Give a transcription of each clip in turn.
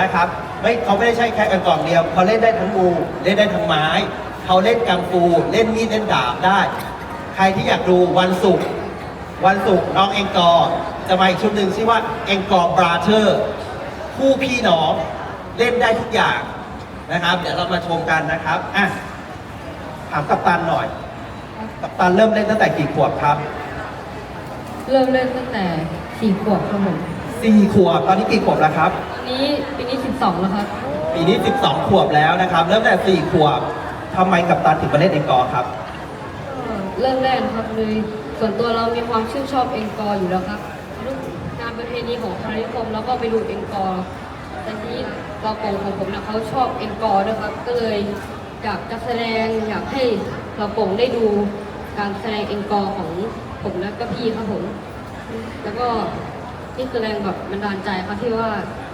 นะครับไม่เขาไม่ได้ใช้แค่กล่องเดียวเขาเล่นได้ทั้งงูเล่นได้ทั้งไม้เขาเล่นกังฟูเล่นมีดเล่นดาบได้ ใครที่อยากดูวันศุกร์วันศุกร์น้องเองกอจะมาอีกชุดหนึ่งชื่อว่าเองกอบราเธอร์คู่พี่น้องเล่นได้ทุกอย่างนะครับ เดี๋ยวเรามาชมกันนะครับอะถามกัปตันหน่อย กัปตันเริ่มเล่นตั้งแต่กี่ขวบครับ เริ่มเล่นตั้งแต่สี่ขวบครับผม สี่ขวบ ตอนนี้กี่ขวบแล้วครับ ตอนนี้ปีนี้สิบสองแล้วครับ ปีนี้ 12 ขวบแล้วนะครับ เริ่มแต่4ขวบทำไมกัปตันถึงมาเล่นเองกอร์ครับ ก็เริ่มแรกนะครับเลยส่วนตัวเรามีความชื่นชอบเองกอร์อยู่แล้วครับทุกงานประเพณีของคณะนิคมแล้วก็ไปดูเองกอร์แต่ทีนี้เราโกงของผมเนี่ยเขาชอบเองกอร์ด้วยครับ ก็เลยอยากจะแสดงอยากให้เราโป่งได้ดูการแสดงเองกอร์ของผมและก็พี่ครับผม แล้วก็ นี่คือแรงแบบบันดาลใจครับที่ว่า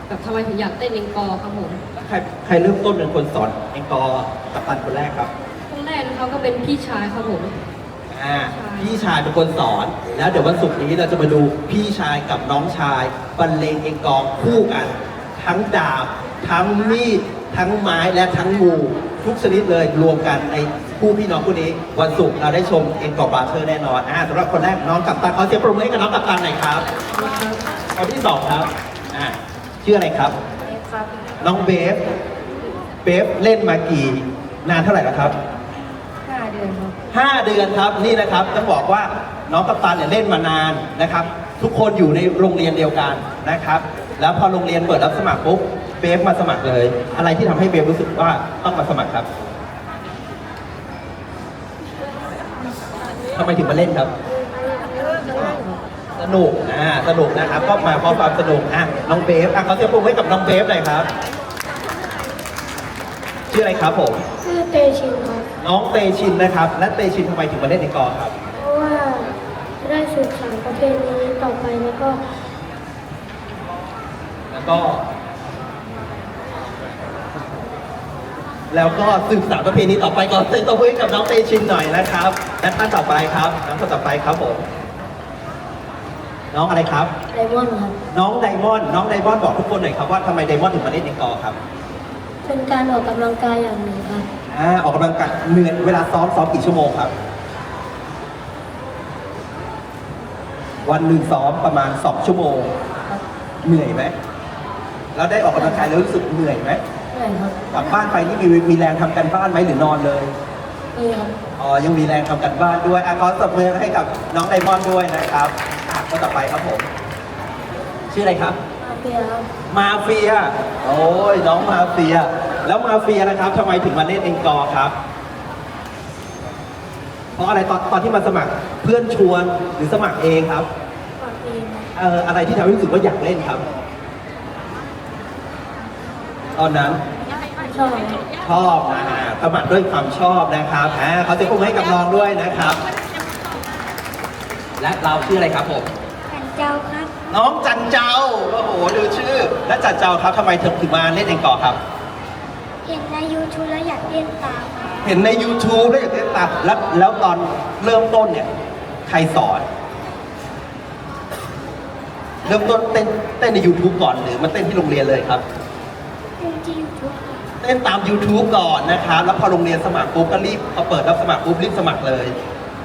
แบบทำไมถึงอยากเต้นเองกอร์ครับผมใครใครเริ่มต้นเป็นคนสอนเองกอร์กัปตันคนแรกครับคนแรกนะครับก็เป็นพี่ชายครับผมอ่าพี่ชายเป็นคนสอนแล้วเดี๋ยววันศุกร์นี้เราจะมาดูพี่ชายกับน้องชายบรรเลงเองกอร์คู่กัน ทั้งดาบ ทั้งมีดทั้งไม้และทั้งงูทุกชนิดเลยรวมกันใน คู่พี่น้องคู่นี้วันศุกร์เราได้ชมเองกอร์บราเธอร์แน่นอนอ่าสำหรับคนแรกน้องกัปตันเขาเสียงปรบมือให้กับน้องกัปตันหน่อยครับคนที่สองครับอ่าชื่ออะไรครับ น้องเบฟเบฟเล่นมากี่ นานเท่าไหร่แล้วครับห้าเดือนครับห้าเดือนครับนี่นะครับต้องบอกว่าน้องกัปตันเนี่ยเล่นมานานนะครับ ทุกคนอยู่ในโรงเรียนเดียวกันนะครับ แล้วพอโรงเรียนเปิดรับสมัครปุ๊บเบฟมาสมัครเลย อะไรที่ทำให้เบฟรู้สึกว่าต้องมาสมัครครับ ทำไมถึงมาเล่นครับ สนุกอ่าสนุกนะครับ ก็มาเพราะความสนุกอะน้องเบฟอะเขาเสียงปรบมือให้กับน้องเบฟหน่อยครับชื่ออะไรครับผม ชื่อเตชินครับ น้องเตชินนะครับ และเตชินทำไมถึงมาเล่นในกอครับ เพราะว่าจะได้สืบสานประเพณีต่อไปแล้วก็ แล้วก็ แล้วก็สืบสานประเพณีต่อไปก่อนเซ็นตัวให้กับน้องเตชินหน่อยนะครับ และท่านต่อไปครับน้องคนต่อไปครับผมน้องอะไรครับ ไดมอนด์ครับ น้องไดมอนด์น้องไดมอนด์บอกทุกคนหน่อยครับว่าทำไมไดมอนด์ถึงมาเล่นในกอครับเป็นการออกกำลังกายอย่างหนึ่งครับอ่าออกกำลังกายเหนื่อยเวลาซ้อมซ้อมกี่ชั่วโมงครับ วันหนึ่งซ้อมประมาณสองชั่วโมง ครับเหนื่อยไหมแล้วได้ออกกำลังกายแล้วรู้สึกเหนื่อยไหม เหนื่อยครับกลับบ้านไปนี่มีมีแรงทำกันบ้านไหมหรือนอนเลย นี่ครับ อ๋อ ยังมีแรงทำกันบ้านด้วยอะขอสบมือให้กับน้องไดมอนด์ด้วยนะครับอะคนต่อไปครับผม ชื่ออะไรครับ มาเฟียครับ มาเฟีย โอ้ยน้องมาเฟีย แล้วมาเฟียนะครับทำไมถึงมาเล่นเองกอร์ครับ เพราะอะไรตอนตอนที่มาสมัครเพื่อนชวนหรือสมัครเองครับฝากเองครับเอ่ออะไรที่ทำให้รู้สึกว่าอยากเล่นครับ ตอนนั้น ชอบครับชอบนะฮะสมัครด้วยความชอบนะครับอ่าเขาจะพุ่งให้กับน้องด้วยนะครับ และเราชื่ออะไรครับผมแผ่นเจ้าครับ น้องจันเจ้า โอ้โห ดูชื่อ และจันเจ้าครับทำไมถึงถึงมาเล่นเองก่อครับ เห็นใน YouTube แล้วอยากเล่นตามครับเห็นใน YouTube แล้วอยากเล่นตามแล้วแล้วตอนเริ่มต้นเนี่ย ใครสอน เริ่มต้นเต้นเต้นใน YouTube ก่อนหรือมาเต้นที่โรงเรียนเลยครับ เล่นที่ YouTube ครับ เต้นตาม YouTube ก่อนนะครับ แล้วพอโรงเรียนสมัครปุ๊บก็รีบพอเปิดรับสมัครปุ๊บรีบสมัครเลย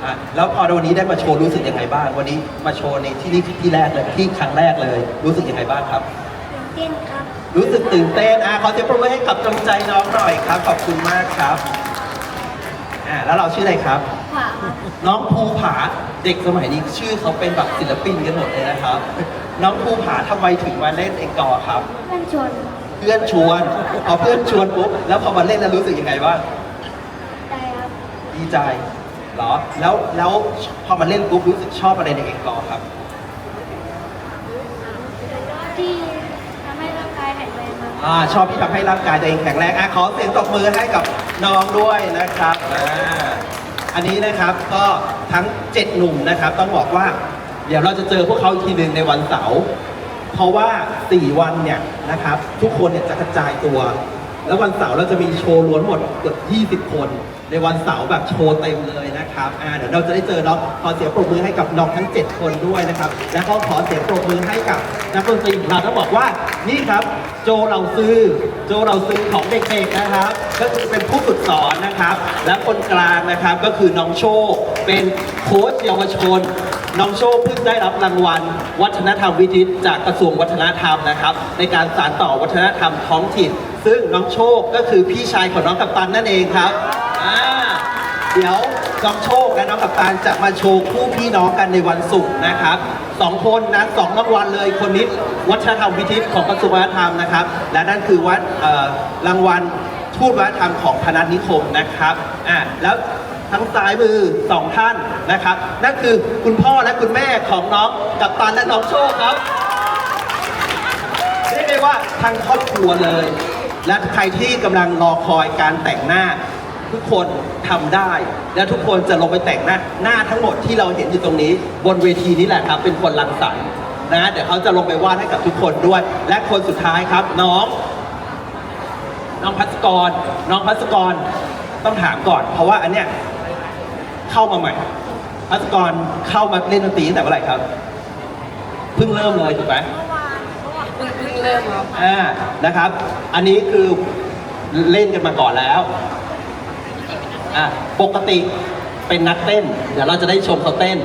อะแล้วพอวันนี้ได้มาโชว์รู้สึกยังไงบ้าง วันนี้มาโชว์ในที่นี่ที่แรกเลยที่ครั้งแรกเลย รู้สึกยังไงบ้างครับ ตื่นเต้นครับ รู้สึกตื่นเต้นอะขอเสียงปรบมือให้กับกำลังใจน้องหน่อยครับ ขอบคุณมากครับอ่าแล้วเราชื่ออะไรครับ ขวาครับน้องภูผาเด็กสมัยนี้ชื่อเขาเป็นแบบศิลปินกันหมดเลยนะครับ น้องภูผาทำไมถึงมาเล่นเองกอร์ครับ เพื่อนชวน เพื่อนชวนพอเพื่อนชวนปุ๊บแล้วพอมาเล่นแล้วรู้สึกยังไงบ้างได้ครับดีใจเหรอแล้วแล้วพอมาเล่นปุ๊บรู้สึกชอบอะไรในเองกอร์ครับ ที่ทำให้ร่างกายแข็งแรงครับอ่าชอบที่ทำให้ร่างกายตัวเองแข็งแรงอะขอเสียงตบมือให้กับน้องด้วยนะครับอ่าอันนี้นะครับก็ทั้งเจ็ดหนุ่มนะครับ ต้องบอกว่า เดี๋ยวเราจะเจอพวกเขาอีกทีหนึ่งในวันเสาร์ เพราะว่า 4 วันเนี่ยนะครับ ทุกคนเนี่ยจะกระจายตัว แล้ววันเสาร์เราจะมีโชว์ล้วนหมดเกือบ20 คน ในวันเสาร์แบบโชว์เต็มเลยนะครับอ่าเดี๋ยวเราจะได้เจอน้องขอเสียงปรบมือให้กับน้องทั้ง 7 คนด้วยนะครับ แล้วก็ขอเสียงปรบมือให้กับนักดนตรีของเราต้องบอกว่านี่ครับโจเราซื้อ โจเราซื้อของเด็กๆนะครับ ก็คือเป็นผู้ฝึกสอนนะครับ และคนกลางนะครับก็คือน้องโชคเป็นโค้ชเยาวชน น้องโชคเพิ่งได้รับรางวัล วัฒนธรรมวิจิตรจากกระทรวงวัฒนธรรมนะครับ ในการสานต่อวัฒนธรรมท้องถิ่น ซึ่งน้องโชคก็คือพี่ชายของน้องกัปตันนั่นเองครับอ่าเดี๋ยวน้องโชคและน้องกัปตันจะมาโชว์คู่พี่น้องกันในวันศุกร์นะครับสองคนนะสองรางวัลเลยคนนี้วัฒนธรรมวิจิตรของกระทรวงวัฒนธรรมนะครับ และนั่นคือวัดเอ่อรางวัลทูตวัฒนธรรมของพนัสนิคมนะครับอ่าแล้ว ทั้งซ้ายมือสองท่านนะครับ นั่นคือคุณพ่อและคุณแม่ของน้องกับตันและน้องโชคครับเรียกได้ว่าทั้งครอบครัวเลย และใครที่กำลังรอคอยการแต่งหน้า ทุกคนทำได้ และทุกคนจะลงไปแต่งหน้า หน้าทั้งหมดที่เราเห็นอยู่ตรงนี้ บนเวทีนี้แหละครับ เป็นคนรังสรรค์นะเดี๋ยวเขาจะลงไปวาดให้กับทุกคนด้วย และคนสุดท้ายครับน้อง น้องพัสกร น้องพัสกรต้องถามก่อน เพราะว่าอันเนี้ย เข้ามาใหม่พัสกรเข้ามาเล่นดนตรีตั้งแต่เมื่อไหร่ครับ เพิ่งเริ่มเลยถูกไหมเพิ่งเพิ่งเริ่มครับอ่านะครับ อันนี้คือเล่นกันมาก่อนแล้วอะปกติเป็นนักเต้น เดี๋ยวเราจะได้ชมเขาเต้น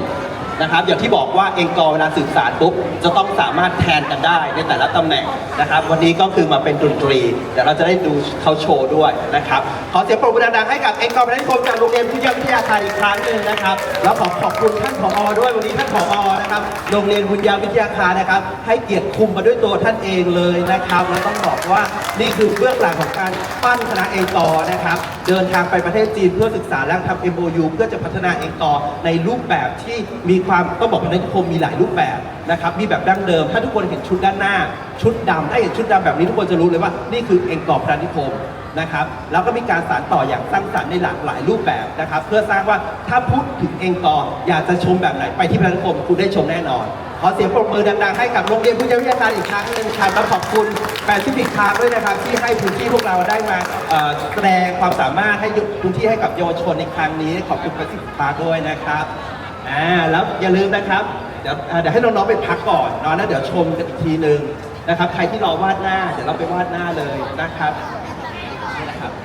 นะครับอย่างที่บอกว่าเองกอเวลาสื่อสารปุ๊บจะต้องสามารถแทนกันได้ในแต่ละตำแหน่งนะครับ วันนี้ก็คือมาเป็นดนตรีเดี๋ยวเราจะได้ดูเขาโชว์ด้วยนะครับขอเสียงปรบมือดังๆให้กับเองกอร์เวลาคมจากโรงเรียนพิทยาวิทยาคารอีกครั้งหนึ่งนะครับแล้วขอขอบคุณท่านผอด้วยวันนี้ท่านผอนะครับโรงเรียนบุญญาวิทยาคารนะครับ ให้เกียรติคุมมาด้วยตัวท่านเองเลยนะครับ แล้วต้องบอกว่านี่คือเบื้องหลังของการปั้นคณะเองกอนะครับเดินทางไปประเทศจีนเพื่อศึกษาและทำ MOU เพื่อจะพัฒนาเองต่อในรูปแบบที่มีความต้องบอกว่าในคมมีหลายรูปแบบนะครับมีแบบดั้งเดิม ถ้าทุกคนเห็นชุดด้านหน้า ชุดดำถ้าเห็นชุดดำแบบนี้ทุกคนจะรู้เลยว่านี่คือเองกอพระนิคม นะครับ แล้วก็มีการสานต่ออย่างสร้างสรรค์ในหลากหลายรูปแบบนะครับ เพื่อสร้างว่าถ้าพูดถึงเองต่ออยากจะชมแบบไหนไปที่พระนครคุณได้ชมแน่นอน ขอเสียงปรบมือดังๆให้กับโรงเรียนพุทธวิทยาการอีกครั้งหนึ่งครับและขอบคุณแปซิฟิกคาร์ด้วยนะครับ ที่ให้พื้นที่พวกเราได้มาแสดงความสามารถให้พื้นที่ให้กับเยาวชนในครั้งนี้ขอบคุณแปซิฟิกคาร์ด้วยนะครับอ่าแล้วอย่าลืมนะครับเดี๋ยวเดี๋ยวให้น้องๆไปพักก่อนนอนแล้วเดี๋ยวชมกันอีกทีหนึ่งนะครับ ใครที่รอวาดหน้า เดี๋ยวเราไปวาดหน้าเลยนะครับ